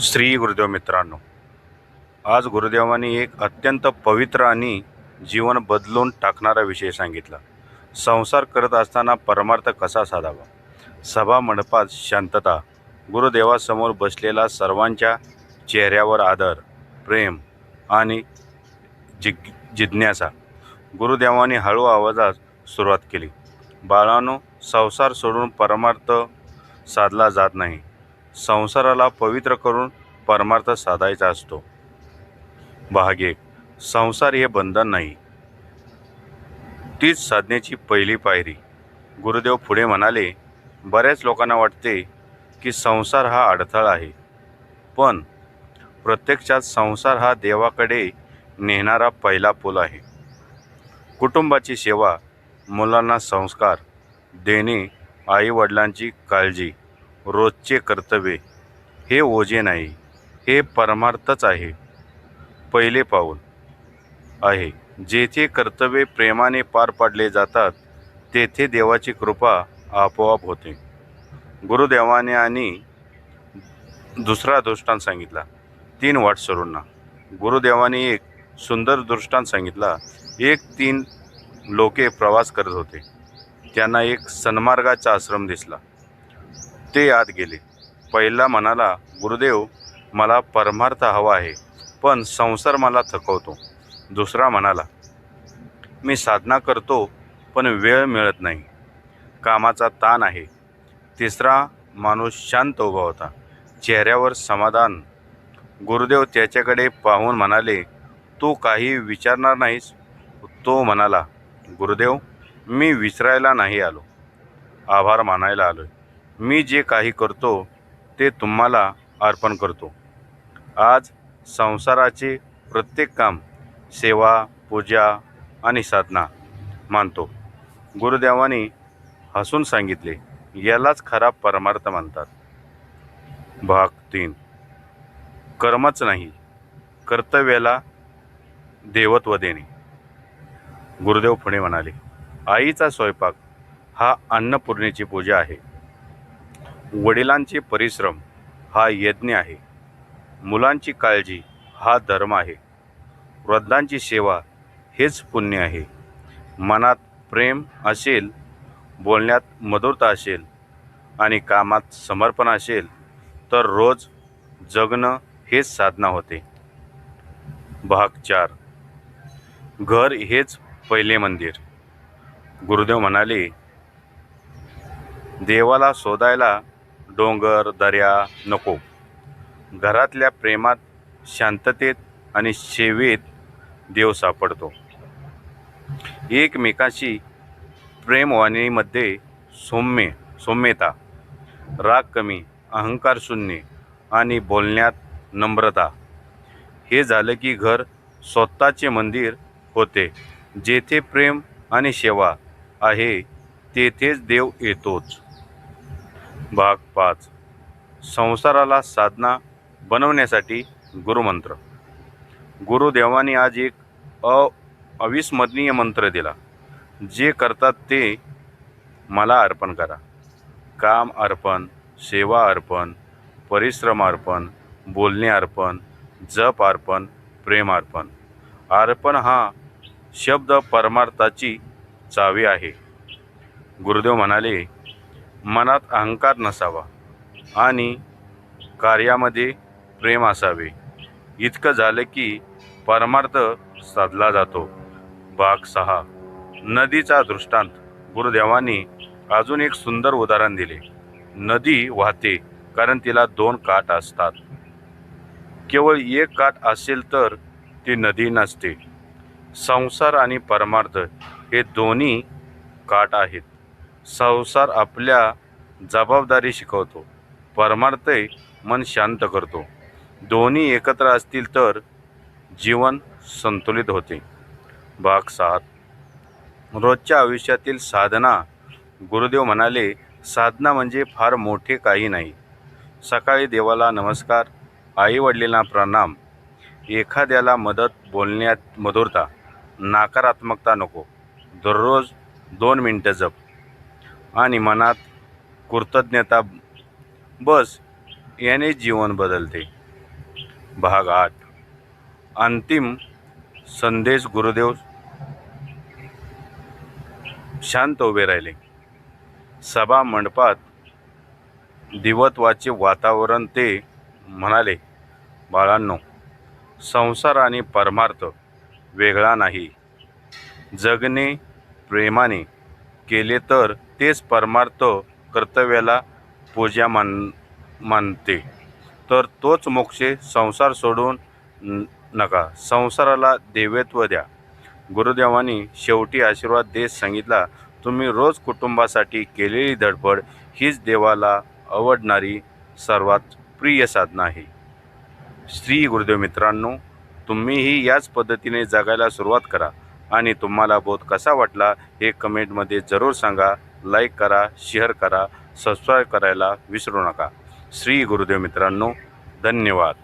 श्री गुरुदेव मित्रांनो आज गुरुदेवांनी एक अत्यंत पवित्र आणि जीवन बदलून टाकणारा विषय सांगितला. संसार करत असताना परमार्थ कसा साधावा? सभा मंडपात शांतता गुरुदेवासमोर बसलेला सर्वांच्या चेहऱ्यावर आदर प्रेम आणि जिग जिज्ञासा. गुरुदेवांनी हळू आवाजात सुरुवात केली. बाळांनो संसार सोडून परमार्थ साधला जात नाही. संसाराला पवित्र करून परमार्थ साधायचा असतो. भाग एक संसार हे बंधन नाही. तीच साधनेची पहिली पायरी. गुरुदेव पुढे म्हणाले बऱ्याच लोकांना वाटते की संसार हा अडथळा आहे. पण प्रत्यक्षात संसार हा देवाकडे नेणारा पहिला पूल आहे. कुटुंबाची सेवा मुलांना संस्कार देणे आईवडिलांची काळजी रोजचे कर्तव्य हे ओझे नाही हे परमार्थच आहे. पहिले पाऊल आहे जेथे कर्तव्य प्रेमाने पार पाडले जातात तेथे देवाची कृपा आपोआप होते. गुरुदेवाने आणि दुसरा दृष्टांत सांगितला तीन वाटसरूंना गुरुदेवाने एक सुंदर दृष्टांत सांगितला एक तीन लोके प्रवास करत होते. त्यांना एक सन्मार्गाचा आश्रम दिसला. ते आत गेले. पहिला म्हणाला गुरुदेव मला परमार्थ हवा आहे पण संसार मला थकवतो. दुसरा म्हणाला मी साधना करतो पण वेळ मिळत नाही. कामाचा ताण आहे. तिसरा माणूस शांत उभा होता. चेहऱ्यावर समाधान. गुरुदेव त्याच्याकडे पाहून म्हणाले तू काही विचारणार नाहीस? तो म्हणाला गुरुदेव मी विसरायला नाही आलो. आभार मानायला आलोय. मी जे काही करतो ते तुम्हाला अर्पण करतो. आज संसाराचे प्रत्येक काम सेवा पूजा आणि साधना मानतो. गुरुदेवाने हसून सांगितले यालाच खरा परमार्थ म्हणतात भाग तीन. कर्मच नाही कर्तव्याला देवत्व देणे. गुरुदेव पुणे म्हणाले आईचा स्वयंपाक हा अन्नपूर्णेची पूजा आहे. वडिलांचे परिश्रम हा यज्ञ आहे. मुलांची काळजी हा धर्म आहे. वृद्धांची सेवा हेच पुण्य आहे. मनात प्रेम असेल बोलण्यात मधुरता असेल आणि कामात समर्पण असेल तर रोज जगणं हेच साधना होते. भाग चार. घर हेच पहिले मंदिर. गुरुदेव म्हणाले देवाला शोधायला डोंगर दर्या नको. घरातल्या प्रेमात शांततेत आणि सेवेत देव सापडतो. एकमेकाशी प्रेमवाणीमध्ये सौम्य सौम्यता राग कमी अहंकार शून्य आणि बोलण्यात नम्रता. हे झालं की घर स्वतःचे मंदिर होते. जेथे प्रेम आणि सेवा आहे तेथेच देव येतोच. भाग पाच. संसाराला साधना बनवण्यासाठी गुरुमंत्र. गुरुदेवाने आज एक अ अविस्मरणीय मंत्र दिला. जे करतात ते मला अर्पण करा. काम अर्पण सेवा अर्पण परिश्रम अर्पण बोलणे अर्पण जप अर्पण प्रेम अर्पण. अर्पण हा शब्द परमार्थाची चावी आहे. गुरुदेव म्हणाले मनात अहंकार नसावा आणि कार्यामध्ये प्रेम असावे. इतकं झालं की परमार्थ साधला जातो. भाग सहा. नदीचा दृष्टांत. गुरुदेवांनी अजून एक सुंदर उदाहरण दिले. नदी वाहते कारण तिला दोन काठ असतात. केवळ एक काठ असेल तर ती नदी नसते. संसार आणि परमार्थ हे दोन्ही काठ आहेत. संसार आपल्या जबाबदारी शिकवतो. परमार्थही मन शांत करतो. दोन्ही एकत्र असतील तर जीवन संतुलित होते. भाग सात. रोजच्या आयुष्यातील साधना. गुरुदेव म्हणाले साधना म्हणजे फार मोठे काही नाही. सकाळी देवाला नमस्कार आईवडिलांना प्रणाम. एखाद्याला मदत बोलण्यात मधुरता नकारात्मकता नको. दररोज दोन मिनटं जप. आणि मनात कृतज्ञता बस याने जीवन बदलते. भाग आठ. अंतिम संदेश गुरुदेव. शांत उभे राहिले. सभा मंडपात दिवत्वाचे वातावरण ते म्हणाले बाळांनो संसार आणि परमार्थ वेगळा नाही. जगणे प्रेमाने केले तर तेच परमार्थ कर्तव्याला पूजा मान मानते. तर तोच मोक्षे संसार सोडून न- नका. संसाराला देवत्व द्या. गुरुदेवांनी शेवटी आशीर्वाद देत सांगितला तुम्ही रोज कुटुंबासाठी केलेली धडपड हीच देवाला आवडणारी सर्वात प्रिय साधना आहे. श्री गुरुदेव मित्रांनो तुम्हीही याच पद्धतीने जगायला सुरुवात करा. आणि तुम्हाला बोध कसा वाटला हे कमेंटमध्ये जरूर सांगा. लाईक करा शेअर करा सबस्क्राईब करायला विसरू नका. श्री गुरुदेव मित्रांनो धन्यवाद.